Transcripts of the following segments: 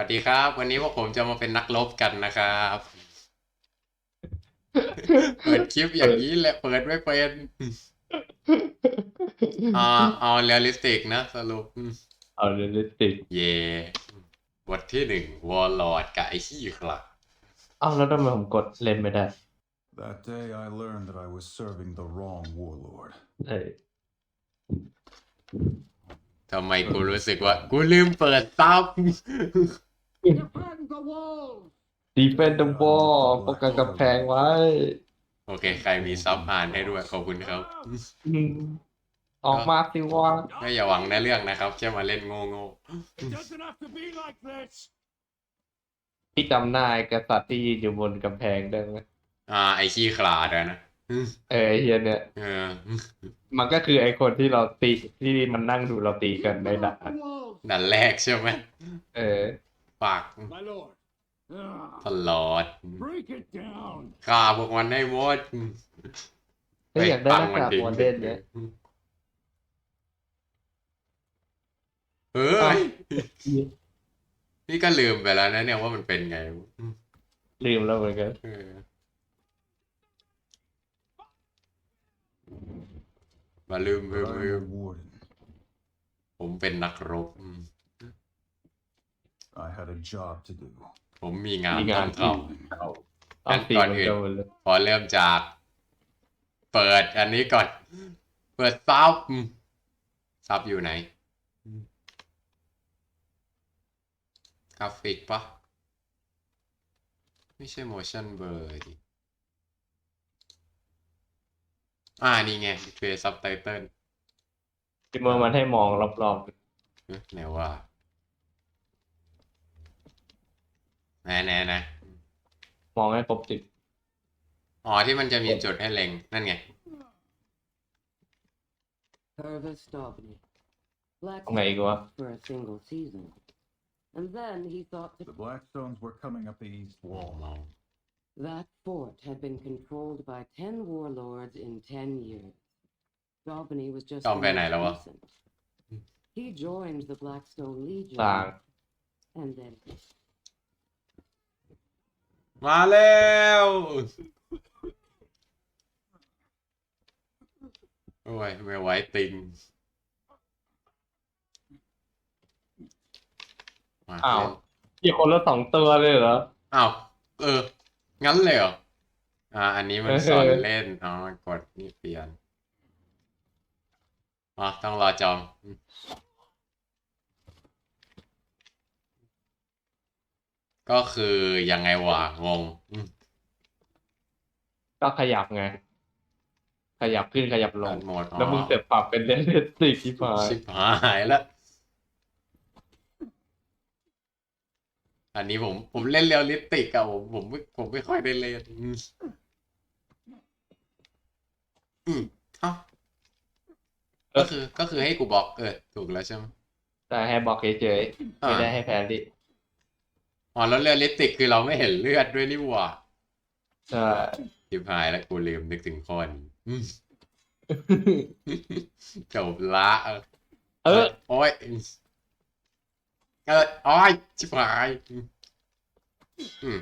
วัสดีครับ วันนี้พวกผมจะมาเป็นนักรบกันนะครับ เปิดคลิปอย่างนี้แหละเปิดไม่เป็นอ่าเอาเรียลลิสติกนะสรุปเอาเรลิสติก เย่บทที่หนึ่งวอลลอดกับไอ้ขี้ขลักอ้าวแล้วทำไมผมกดเล่นไม่ได้ That day I learned that I was serving the wrong warlord. เอ้ยทำไมกูรู้สึกว่า กูลืมเปิดซับ Defend the walls! ดีเฟนต์บอลป้องกันกำแพงไว้ โอเค ใครมีซับอ่านให้ด้วย ขอบคุณครับอืมออกมาสิวะไม่อย่าหวังในเรื่องนะครับแค่มาเล่นโง่โง่ It doesn't have to be like this! พี่จำหน้าไอ้กษัตริย์ที่ยืนอยู่บนกำแพงได้ไหมๆอ่า ไอ้ขี้ขลาดอะนะ เออไอ้เฮียเนี่ย เออ มันก็คือไอ้คนที่เราตีที่มันนั่งดูเราตีกันในด่าน The walls! ดันแรกใช่ไหม เออ ฝาก My lord! ต Ah, ลอด break it down! ฆ่าพวกมันให้หมดเฮ้ยอยากได้หน้ากากโมเดลเนี่ยเฮ้ยนี่ก็ลืมไปแล้วนะเนี่ยว่ามันเป็นไง ลืมแล้วเหมือนกันเออมาลืมลื But ม I'm ลืม a warden. ผมเป็นนักรบอืม I had a job to do. ผมมีงานมีต้งาอนงทต้องตีก่อนมันอื่นโดนเลยำพอเริ่มจาก เปิดอันนี้ก่อน เปิดซับอืมซับอยู่ไหนอืมกราฟิกปะไม่ใช่ motion blur ดิอ่า นี่ไง display subtitle ที่เมื่อมันให้มองรอบเอ๊ะไหนว่า ไหนไหนไหน ๆมองให้ครบสิบ อ๋อ ที่มันจะมีจุดให้เล็ง นั่นไง Purvis Daubney. Black ตรงไหนอีกวะ for a single season. And then he thought The that Blackstones were coming up the east wall. that fort had been controlled by ten warlords in ten years. Daubney was just Tom the Van most Eyck, wel. recent. He joined the Blackstone Legion ต่าง and then มาแล้วโอ้ยไม่ไหวติงมาอ้าวเล่นอีกคนละสองตัวเลยเหรอ อ้าว เออ งั้นเลยเหรอ อ่า อันนี้มันเออสอนเล่นอ๋อกดนี่เปลี่ยนอ๋อต้องรอจองอืม ก็คือยังไงวะงงอืมก็ขยับไง ขยับขึ้นขยับลเปิงดโหมดอ๋อแล้วมึงเสร็จปรับเป็นเลนส์สิที่พายชิบหายแล้วอันนี้ผมผมเล่นเรียลลิสติกอะผมผมไม่ผมไม่ค่อยได้เล่นอืมอืมเอ้าก็คือก็คือให้กูบล็อกเออถูกแล้วใช่ไหมแต่ให้บอกเฉยๆไม่ได้ให้แพนดิ อ๋อแล้วเรียลลิสติกคือเราไม่เห็นเลือดด้วยนี่หว่าใช่ชิบหายแล้วกูลืมนึกถึงคนอืมจบละเออเออโอ้ยเออโอ้ยชิบหายอืมอืม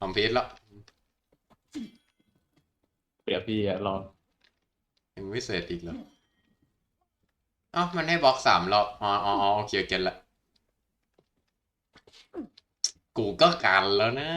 คอมพิวต์แล้วเปรียบพี่อะรอยังไม่เสร็จอีกเหรอเอ้ามันให้บล็อกสามรอบอ๋ออ๋ออ๋อโอเคเก็ตละ กูก็กันแล้วนะ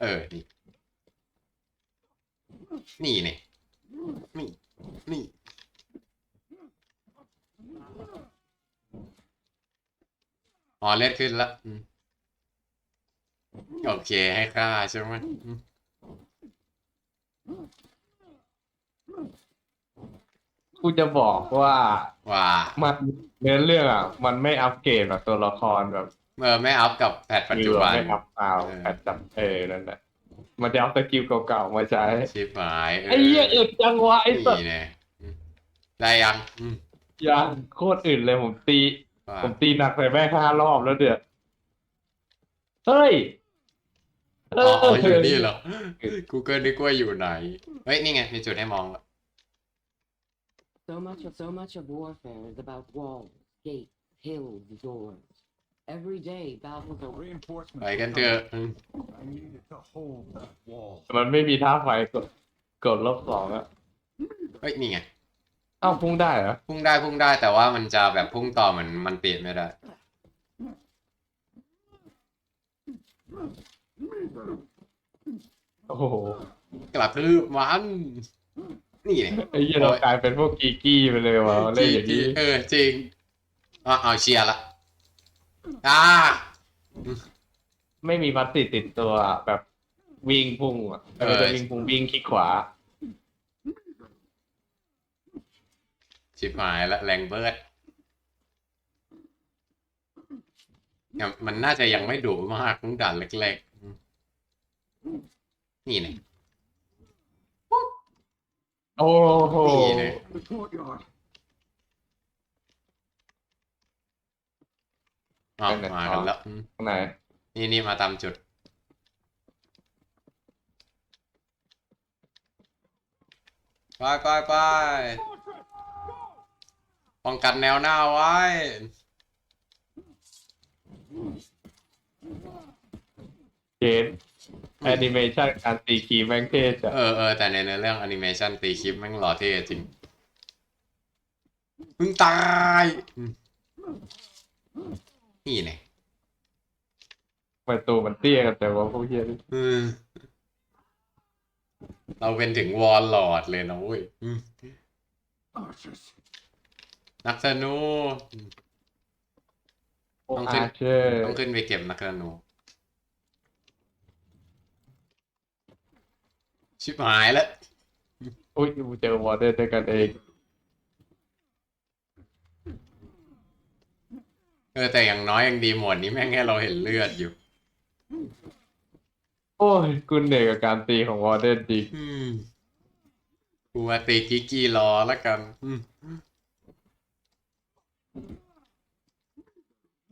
เออ นี่ นี่เนี่ยนี่ นี่ อ๋อเลือดขึ้นละอืมโอเคให้ค่าใช่ไหมอืมกูจะบอกว่าว่า มันเนื้อเรื่องอะ มันไม่อัปเกรดแบบตัวละครแบบ เมื่อไม่อัพกับแพทปัจจุบัน ไม่อัพเอาเออแอดจับเออนั่นแหละมันจะเอาสกิลเก่าๆมาใช้ชิบหายเไอ้เหี้ยอึดจังวะไอ้สัสนี่เนี่ยอืมได้ยังอืมยังโคตรอึดเลยผมตีว่าผมตีหนักใส่แม่งห้ารอบแล้วเดือดเฮ้ยอ๋ออ๋ออยู่นี่เหรอกูก็นึกว่าอยู่ไหน เฮ้ย นี่ไง มีจุดให้มองละ so much of so much of warfare is about walls, gates, killed Zords. Every day, battles are Reinforcements ไป were กันเถอะ coming. อืม I needed to hold that wall. มันไม่มีท่าไฟกดกดลบสองอะเฮ้ย นี่ไง เอ้าพุ่งได้เหรอพุ่งได้พุ่งได้แต่ว่ามันจะแบบพุ่งต่อเหมือนมันติดไม่ได้ โอ้โหกระทืบมัน นี่เนี่ยไอ้เหี้ยเรากลายเป็นพวกกีกี้ไปเลยว่ะเล่นอย่างนี้ เออจริงอะเอาเชียร์ละ อ่าไม่มีพัสติติดตัวแบบวิ่งพุ่งอะเออเออจะวิ่งพุ่งวิ่งคลิกขวา ชิบหายละแรงเบิร์ดยังมันน่าจะยังไม่ดุมากตั้งด่านเล็กๆอืมนี่เนี่ยโอ้โห นี่เลย The courtyard. เอามากันแล้วอืมตรงไหนนี่นี่มาตามจุด ไปไปไปป้องกันแนวหน้าไว้ เจนแอนิเมชันการตีคีย์แม่งเท่จ้ะเออเออแต่ในเนื้อเรื่องแอนิเมชันตีคลิปแม่งหล่อเท่จริงมึงตายอืม นี่เนี่ยประตูมันเตี้ยกันแต่ว่าพวกเฮียนี่อืมเราเป็นถึงวอลลอดเลยนะเว้ยอืม Archers. นักธนูอืมพวกต้องขึ้นอาร์เชอร์ต้องขึ้นไปเก็บนักธนู ชิบหายแล้ว อุ้ยกูเจอวอร์เดอร์ด้วยกันเอง เออแต่อย่างน้อยยังดีหมดนี้แม่งให้เราเห็นเลือดอยู่ โอ้ยกูเหนื่อยกับการตีของวอร์เดอร์จริงอืมกูมาตีกิกกี้รอแล้วกัน อืม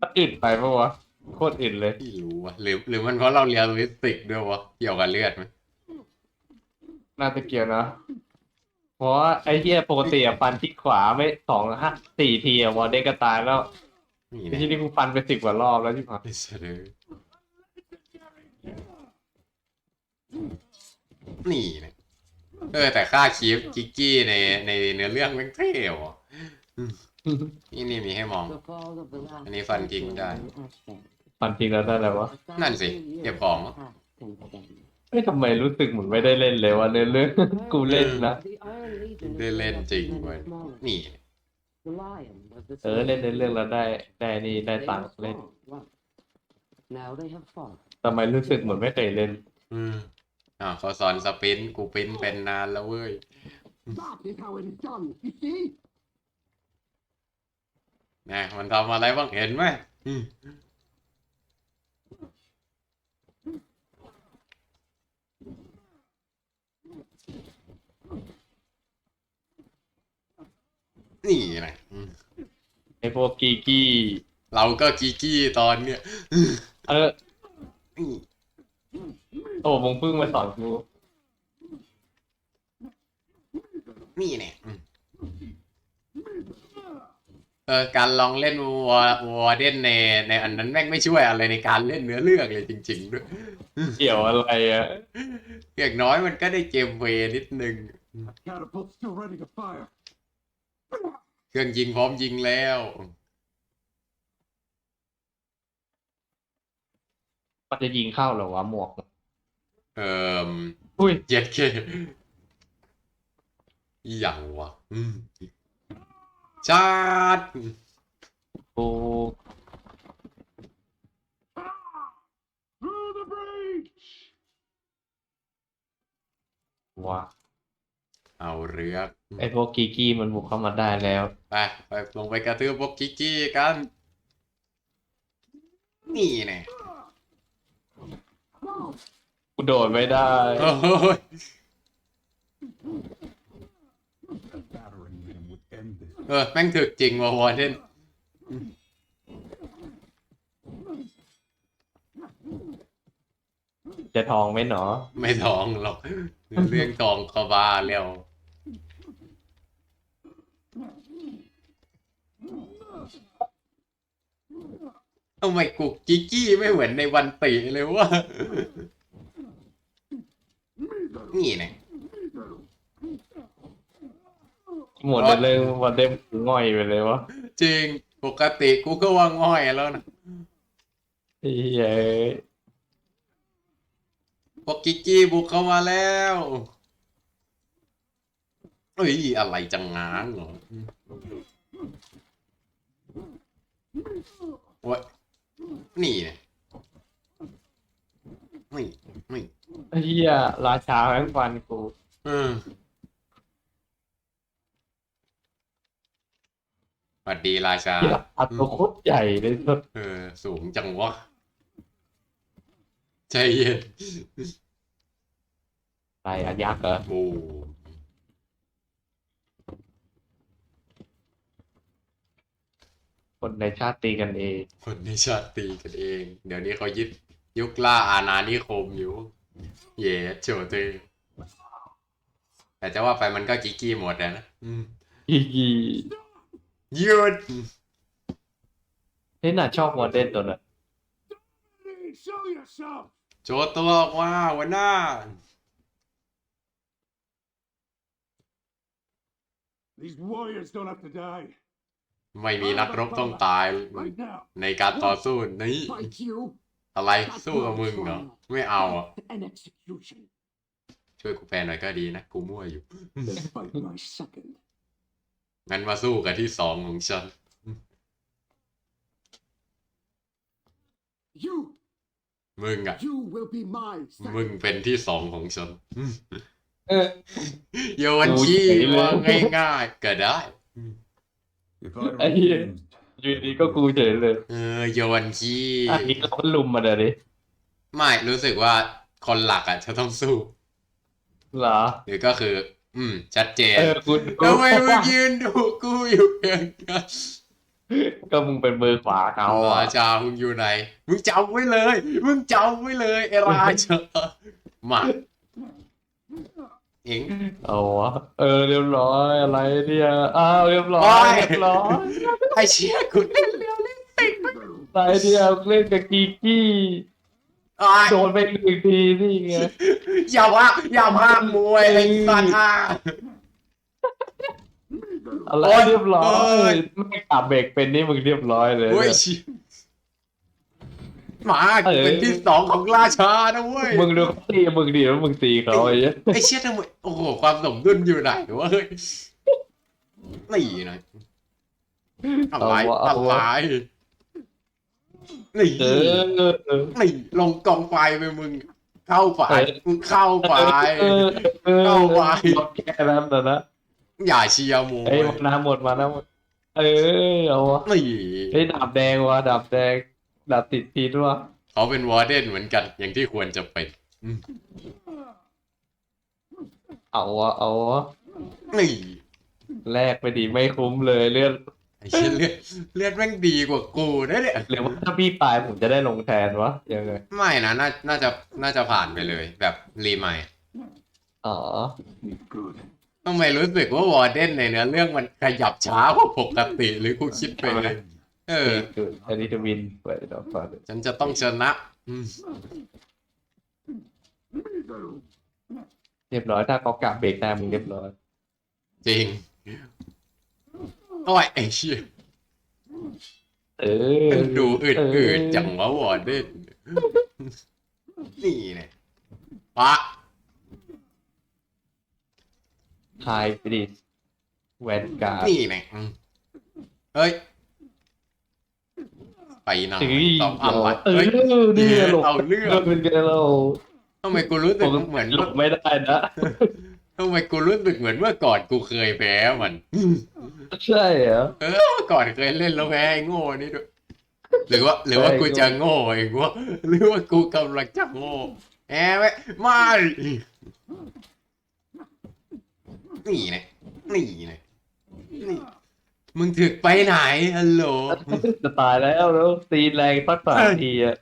มันอึดไปปะวะโคตรอึดเลย ไม่รู้ว่ะหรือ หรือมันเพราะเราเรียนลิสติกด้วยวะเกี่ยวกับเลือดไหมน่าจะเกี่ยวนะ เพราะว่าไอ้เหี้ยปกติอะฟันที่ขวาไม่สองห้าสี่ทีอะวอร์เดนก็ตายแล้ว นี่ไอ้นะที่นี่กูฟันไปสิบกว่ารอบแล้วที่ผ่านไอ้เสยนี่นะเออแต่ค่าคีฟกิกกี้ในในเนื้อเรื่องแม่งเท่ว่ะอืมนี่นี่มีให้มอง the fall of the last อันนี้ฟันทิ้งได้ Emperor Ashton. ฟันจริงแล้วได้แล้ววะ A นั่นสิ thousand เก็บ years ของ have passed since then. เอ้ยทำไมรู้สึกเหมือนไม่ได้เล่นเลยวะเรื่องเรื่องกูเล่นนะ The Iron Legion is ได้เล่น made up จริง of men เว้ย smaller. นี่ เออเล่นใน slave. เรื่องแล้วได้ได้นี่ได้ They ตัง were ค์เล่น strong once. Now they have fallen. ทำไมรู้สึกเหมือนไม่เคยเล่น อืมอ่าวเขาสอนสปรินต์กูปรินต์เป็นนานแล้วเว้ย That is how it is done. You see? นะมันทำอะไรบ้างเห็นไหมอืม นี่นะอืมไอ้พวกกีกี้ เราก็กีกี้ตอนเนี้ยเออนี่โอ้มึงเพิ่งมาสอนกูนี่เนี่ยอืมเออการลองเล่นวอวอเดนในในอันนั้นแม่งไม่ช่วยอะไรในการเล่นเนื้อเรื่องเลยจริงๆด้วยเกี่ยวอะไรอะอย่างน้อยมันก็ได้เกมเวย์นิดนึง Catapult's still ready to fire. เครื่องยิงพร้อมยิงแล้ว มันจะยิงเข้าเหรอวะหมวก เอ่ออุ้ยเจ็ดเคอหย่างวะอืมชาร์จกู Through the breach! วะ เอาเรือไอ้พวกกีกี้มันบุกเข้ามาได้แล้วไปไปลงไปกระทืบพวกกิกกี้กัน นี่แน่กูโดดไม่ได้โอ้ย Battering them would end this. เออแม่งถึกจริงว่ะวอร์เดนจะทองไหมหนอ ไม่ทองหรอก เรื่องทองก็บ้าแล้ว ทำไมกูกิกกี้ไม่เหมือนในวันติเลยวะนี่ไงหมดเลยวันเดมง่อยไปเลยวะจริงปกติกูก็ว่าง่อยแล้วนะเหี้ยพวกกิกกี้บุกเข้ามาแล้วเอ้ยอะไรจังง้างเหรอโอ้ย นี่เนี่ยนี่นี่ไอ้เหี้ยราชาแม่งฟันกูเออสวัสดีราชา เหี้ยอัดตัวโคตรใหญ่เลยสุดเออ สูงจังวะ ใจเย็นอะไรอะยักษ์เหรอ โอ้ คนในชาติตีกันเอง คนในชาติตีกันเอง เดี๋ยวนี้เขายึดยุคล่าอาณานิคมอยู่ เย่โจเตแต่จะว่าไปมันก็กิกกี้หมดอะนะอืมอีกีหยืดนี่น่าชอบโมเดลตัวนั้น Hey, show yourself! โจตัวออกมาหัวหน้า These warriors don't have to die. ไม่มีนักรบต้องตาย Right now, ในการต่อสู้นี้ fight you อะไรสู้กับมึงเหรอไม่เอาอะ and execution. ช่วยกูแปลหน่อยก็ดีนะ กูมั่วอยู่ Fight my second. งั้นมาสู้กันที่สองของฉัน You, มึงอะ you will be my มึง second. เป็นที่สองของฉันเออโยนขี้ว่าง่ายๆก็ได้ If I I hear- refused, อยู่ดีก็กูเฉยเลย เออโยนขี้อันนี้เราก็ลุมมาเดี๋ยวนี้ไม่รู้สึกว่าคนหลักอะจะต้องสู้เหรอ หรือก็คือ อืม ชัดเจนเออกูทำไมมึงยืนดูกูอยู่อย่างนั้นก็มึงเป็นมือขวาเขาราอะชามึงอยู่ไหน มึงจำไว้เลย มึงจำไว้เลยไอ้ราชามาเองเอาวะเออเรียบร้อยอะไรเนี่ยอ้าวเรียบร้อยเรียบร้อยไอ้เชี่ยกูเล่นเร็วเล่นติดอะไรเนี่ยเล่นกับกีกี้ไอ้โดนไปหนึ่งทีนี่ไงอย่าว่าอย่าพากมวยไอ้สัตว์อะอะไรโอ๊ยเรียบร้อโอ๊ยยไม่กลับเบรกเป็นนี่มึงเรียบร้อยเลยโอ้ยเชี่ย หมากูเป็นที่สองของราชานะเว้ยมึงดูเขาตีมึงดีแล้วมึงตีเขาไอ้เหี้ยไอ้เชี่ยทำไมโอ้โหความสมดุลอยู่ไหนวะเฮ้ยนี่หน่อยอะไรอะไรนี่เออเออนี่ลงกองไฟไปมึง เข้าไฟมึงเข้าไฟเออเออเข้าไปแค่นั้นนะนะอย่าเชียร์มวไอ้ยยมาน้ำหมดมาน้ำหมดเออเอาวะนี่ไอ้ยดาบแดงวะดาบแดง ดาบติดพิษวะเขาเป็นวอร์เดนเหมือนกัน อย่างที่ควรจะเป็นอืมเอาวะเอาวะนี่แลกไปดีไม่คุ้มเลยเลือดไอ้เชี่ยเลือดเลือดแม่งดีกว่ากูนะเนี่ยหรือว่าถ้าพี่ตายผมจะได้ลงแทนวะยังไงไม่นะน่าน่าจะน่าจะผ่านไปเลย แบบรีใหม่ อ๋อ Good. ทำไมรู้สึกว่าวอร์เดนในเนื้อเรื่องมันขยับช้ากว่าปกติหรือกูคิดไปเลย เอออันนี้จะวินเปิดดอกฟ้าเลยฉันจะต้องชนะอืมเรียบร้อยถ้าเขากลับเบรกได้มึงเรียบร้อยจริงโอ้ยไอ้เชี่ยเออมันดูอืดๆจังวะวอร์เดนนี่เนี่ยปะไฮบริดแวนการ์ดนี่เนี่ยอืมเฮ้ย ไปหน่อยถึงต้องเอาวะเออเฮ้ยนี่หลบเอาเรื่องเป็นไงเราทำไมกูรู้สึผกมเหมือนหลบไม่ได้นะทำไมกูรู้สึกเหมือนเมื่อก่อนกูเคยแพ้มัน ใช่เหรอเออเมื่อก่อนเคยเล่นแล้วแพ้ไอ้โง่นี่ด้วยหรือว่า หรือว่าใช่กูจะโง่เองวะหรือว่ากูกำลังจะโง่แอบไว้ไม่นี่เนี่ยนี่เนี่ยนี่ มึงถึกไปไหนฮัลโหล จะตายแล้วแล้วตีแรงสักสามเอ้ยทีอะ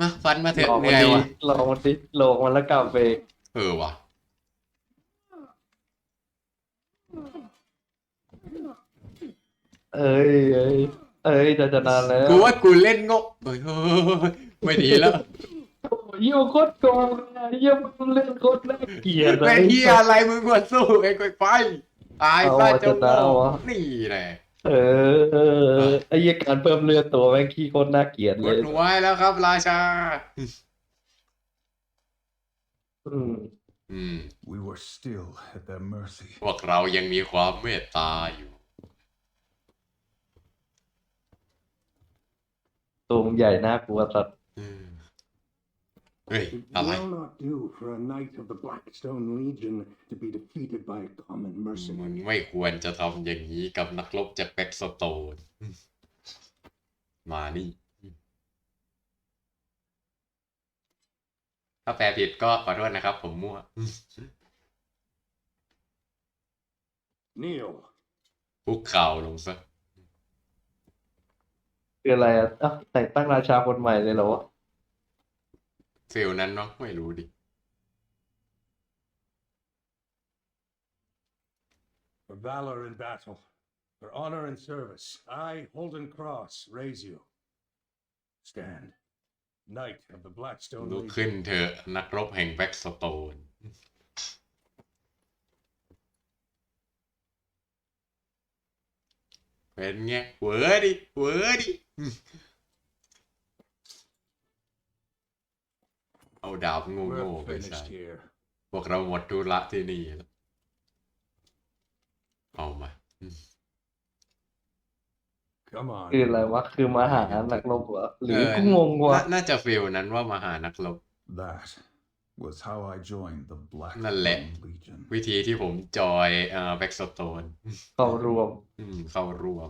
มาฟันมาเถอะลองเหมันนื่อยดิว่ะลองมันดิโลงมันแล้วกลับเบรกเออว่ะเอ้ยเอ้ยเเอ้ยจะจะนานแล้วกูว่ากูเล่นโง่เฮ้ยเฮ้ยไม่ดีแล้วเยี่ยโคตรโกงอะเยี่ยมันเล่นโคตรน่าเกลียดเลแม่ยงเฮียอะไรมึงควรสู้ไอ้กวยไฟ ตายซะเอาเจ้าจะโง่เอาวะนี่แหละเออเออไอ้เหี้ยการเพิ่มเลือดตัวแม่งขี้โคตรน่าเกลียดกเลดยไว้แล้วครับ ราชา อืมอืม We were still at their mercy. พวกเรายังมีความเมตตาอยู่ ตัวมึงใหญ่น่ากลัวสัตว์อืม เฮ้ย It อะไร will not do for a knight of the Blackstone Legion to be defeated by a common มึง mercenary. ไม่ควรจะทำอย่างนี้กับนักรบจากแบ็กสโตน มานี่ ถ้าแปลผิดก็ขอโทษนะครับ ผมมั่ว Kneel. คุกเข่าลงซะ คืออะไรอะอ้าวแต่งตั้งราชาคนใหม่เลยเหรอวะ ฟิลนั้นเนาะไม่รู้ดิ For valor in battle, for honor and service, I, Holden Cross, raise you. Stand. Knight of the Blackstone ลุก Legion. ขึ้นเถอะนักรบแห่งแบ็กสโตน เป็นไงเวอร์ดิเวอร์ดิ เอาดาบโง่ We're ๆไปใส่ finished here. พวกเราหมดธุระที่นี่แล้วเอามา Come on. คืออะไรวะ คือมาหานักรบเหรอหรือเกูงงวะนาน่าจะฟิลนั้นว่ามาหานักรบ That was how I joined the นั่นแหละ Blackstone Legion. วิธีที่ผมจอยเอ่อแบ็กสโตนเข้ารวมเข้ารวม